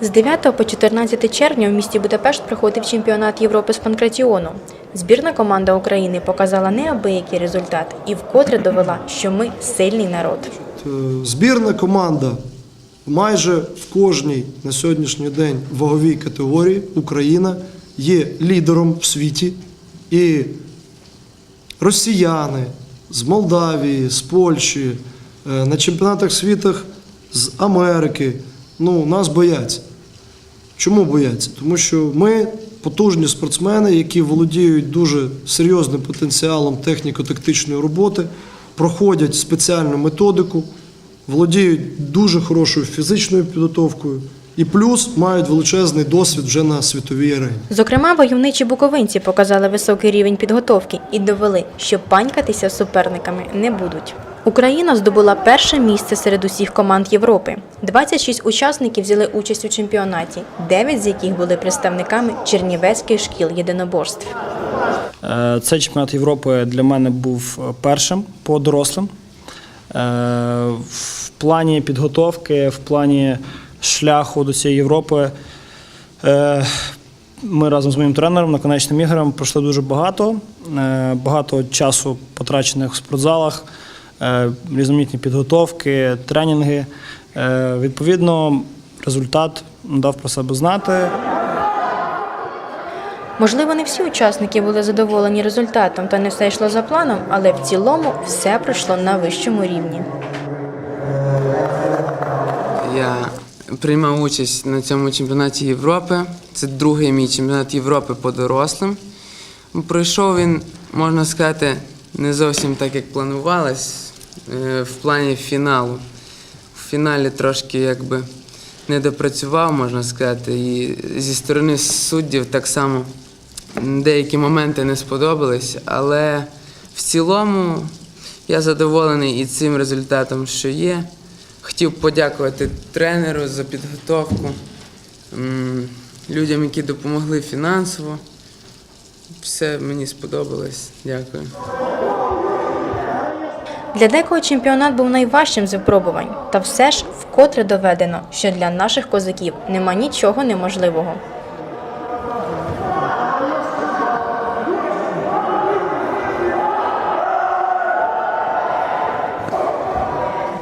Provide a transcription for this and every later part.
З 9 по 14 червня в місті Будапешт проходив чемпіонат Європи з панкратіону. Збірна команда України показала неабиякий результат і вкотре довела, що ми сильний народ. Збірна команда майже в кожній на сьогоднішній день ваговій категорії Україна є лідером в світі. І росіяни з Молдавії, з Польщі, е, на чемпіонатах світу з Америки ну, нас бояться. Чому бояться? Тому що ми потужні спортсмени, які володіють дуже серйозним потенціалом техніко-тактичної роботи, проходять спеціальну методику, володіють дуже хорошою фізичною підготовкою і плюс мають величезний досвід вже на світовій арені. Зокрема, войовничі буковинці показали високий рівень підготовки і довели, що панькатися суперниками не будуть. Україна здобула перше місце серед усіх команд Європи. 26 учасників взяли участь у чемпіонаті, 9 з яких були представниками чернівецьких шкіл єдиноборств. Е, Цей чемпіонат Європи для мене був е, першим по дорослим. Е, В плані підготовки, в плані шляху до цієї Європи. Ми разом з моїм тренером наконечним ігорем пройшли дуже багато. Багато часу потрачених в спортзалах, різноманітні підготовки, тренінги. Е, Відповідно, результат дав про себе знати. Можливо, не всі учасники були задоволені результатом та не все йшло за планом, але в цілому все пройшло на вищому рівні. Я приймав участь на цьому чемпіонаті Європи. Це другий мій чемпіонат Європи по дорослим. Пройшов він, можна сказати, не зовсім так, як планувалось, е, в плані фіналу. В фіналі трошки якби не допрацював, можна сказати, і зі сторони суддів так само деякі моменти не сподобались, але в цілому я задоволений і цим результатом, що є. Хотів подякувати тренеру за підготовку, людям, які допомогли фінансово. Все мені сподобалось. Дякую. Для декого чемпіонат був найважчим з випробувань, та все ж вкотре доведено, що для наших козаків нема нічого неможливого.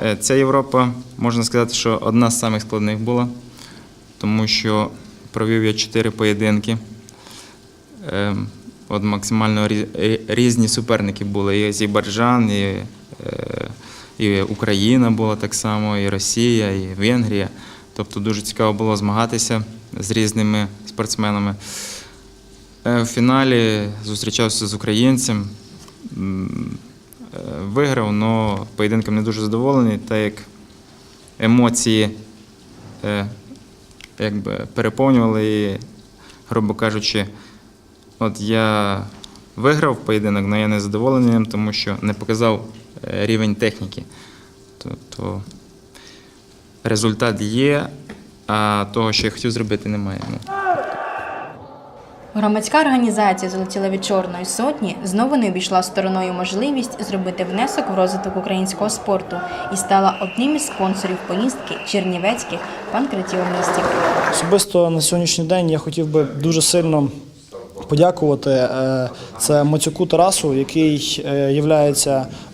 Е, Ця Європа, можна сказати, що одна з самих складних була, тому що провів я чотири поєдинки. От максимально рі- різні суперники були. І Азербайджан, і, е, і Україна була так само, і Росія, і Венгрія. Тобто дуже цікаво було змагатися з різними спортсменами. Е, В фіналі зустрічався з українцем. Е, Виграв, але поєдинком не дуже задоволений, так як емоції е, якби переповнювали і, грубо кажучи, от я виграв поєдинок, але я не задоволений ним, тому що не показав е, рівень техніки. Тобто результат є, а того, що я хотів зробити, немає. Ну. Громадська організація Золотіла від Чорної сотні знову не обійшла стороною можливість зробити внесок в розвиток українського спорту і стала одним із спонсорів поїздки чернівецьких панкратіоністів. Особисто на сьогоднішній день я хотів би дуже сильно подякувати е, це Мацюку Тарасу, який є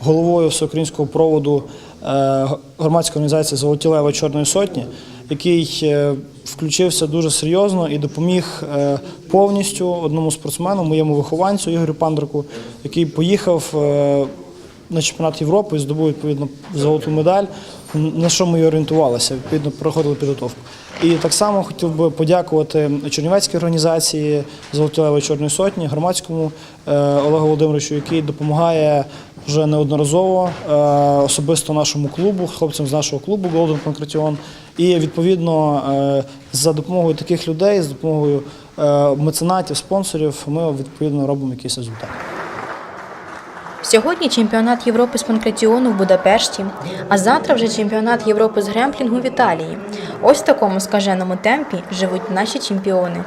головою всеукраїнського проводу е, громадської організації Золоті Лева Чорної Сотні, який е, включився дуже серйозно і допоміг е, повністю одному спортсмену, моєму вихованцю Ігорю Пандрику, який поїхав е, на чемпіонат Європи і здобув відповідно золоту медаль, на що ми і орієнтувалися, відповідно проходили підготовку. І так само хотів би подякувати Чернівецькій організації Золотої Чорної Сотні, громадському е, Олегу Володимировичу, який допомагає вже неодноразово е, особисто нашому клубу, хлопцям з нашого клубу Golden Pancration. І відповідно е, за допомогою таких людей, за допомогою меценатів, спонсорів, ми відповідно робимо якийсь результат. Сьогодні чемпіонат Європи з панкратіону в Будапешті, а завтра вже чемпіонат Європи з гремплінгу в Італії. Ось в такому скаженому темпі живуть наші чемпіони.